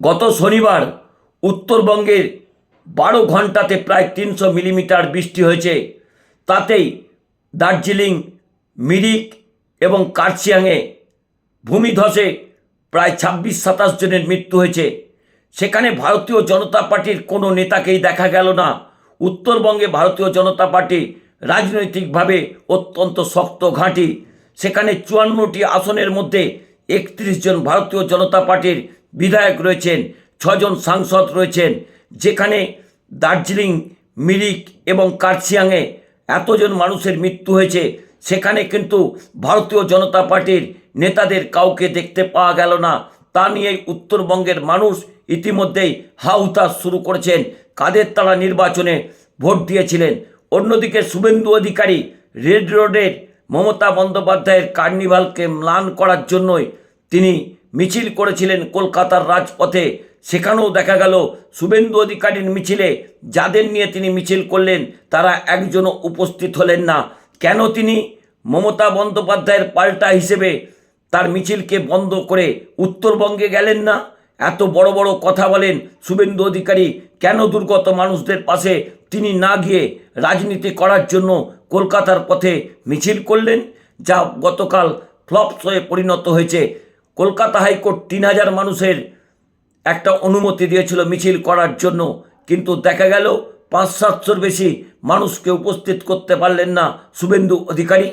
গত শনিবার উত্তরবঙ্গের বারো ঘন্টাতে প্রায় তিনশো মিলিমিটার বৃষ্টি হয়েছে। তাতেই দার্জিলিং, মিরিক এবং কার্শিয়াংয়ে ভূমিধসে প্রায় ছাব্বিশ সাতাশ জনের মৃত্যু হয়েছে। সেখানে ভারতীয় জনতা পার্টির কোনো নেতাকেই দেখা গেল না। উত্তরবঙ্গে ভারতীয় জনতা পার্টি রাজনৈতিকভাবে অত্যন্ত শক্ত ঘাঁটি। সেখানে চুয়ান্নটি আসনের মধ্যে একত্রিশ জন ভারতীয় জনতা পার্টির বিধায়ক রয়েছেন, ছজন সাংসদ রয়েছেন, যেখানে দার্জিলিং, মিরিক এবং কার্শিয়াংয়ে এতজন মানুষের মৃত্যু হয়েছে, সেখানে কিন্তু ভারতীয় জনতা পার্টির নেতাদের কাউকে দেখতে পাওয়া গেল না। তা নিয়ে উত্তরবঙ্গের মানুষ ইতিমধ্যেই হাউতাস শুরু করেছেন, কাদের তারা নির্বাচনে ভোট দিয়েছিলেন। অন্যদিকে শুভেন্দু অধিকারী রেড রোডের মমতা বন্দ্যোপাধ্যায়ের কার্নিভালকে ম্লান করার জন্যই তিনি মিছিল করেছিলেন কলকাতার রাজপথে। সেখানেও দেখা গেল, শুভেন্দু অধিকারীর মিছিলে যাদের নিয়ে তিনি মিছিল করলেন, তারা একজনও উপস্থিত হলেন না। কেন তিনি মমতা বন্দ্যোপাধ্যায়ের পাল্টা হিসেবে তার মিছিলকে বন্ধ করে উত্তরবঙ্গে গেলেন না? এত বড় বড় কথা বলেন শুভেন্দু অধিকারী, কেন দুর্গত মানুষদের পাশে তিনি না গিয়ে রাজনীতি করার জন্য কলকাতার পথে মিছিল করলেন, যা গতকাল ফ্লপস হয়ে পরিণত হয়েছে। কলকাতা হাইকোর্ট তিন হাজার মানুষের একটা অনুমতি দিয়েছিল মিছিল করার জন্য, কিন্তু দেখা গেল পাঁচ সাতশোর বেশি মানুষকে উপস্থিত করতে পারলেন না শুভেন্দু অধিকারী।